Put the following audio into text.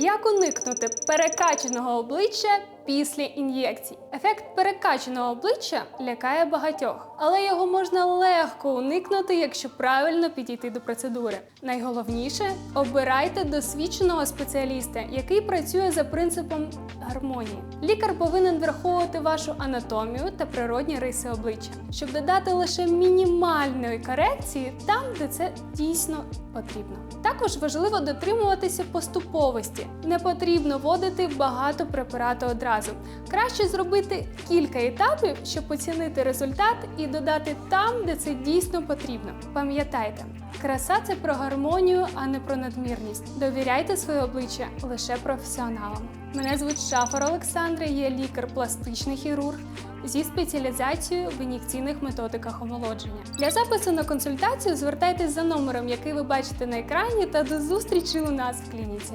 Як уникнути перекаченого обличчя після ін'єкцій? Ефект перекачаного обличчя лякає багатьох, але його можна легко уникнути, якщо правильно підійти до процедури. Найголовніше обирайте досвідченого спеціаліста, який працює за принципом гармонії. Лікар повинен враховувати вашу анатомію та природні риси обличчя, щоб додати лише мінімальної корекції там, де це дійсно потрібно. Також важливо дотримуватися поступовості. Не потрібно вводити багато препарату одразу. Краще зробити кілька етапів, щоб оцінити результат і додати там, де це дійсно потрібно. Пам'ятайте, краса це про гармонію, а не про надмірність. Довіряйте своє обличчя лише професіоналам. Мене звуть Шафар Олександра, я лікар-пластичний хірург зі спеціалізацією в ін'єкційних методиках омолодження. Для запису на консультацію звертайтесь за номером, який ви бачите на екрані, та до зустрічі у нас в клініці.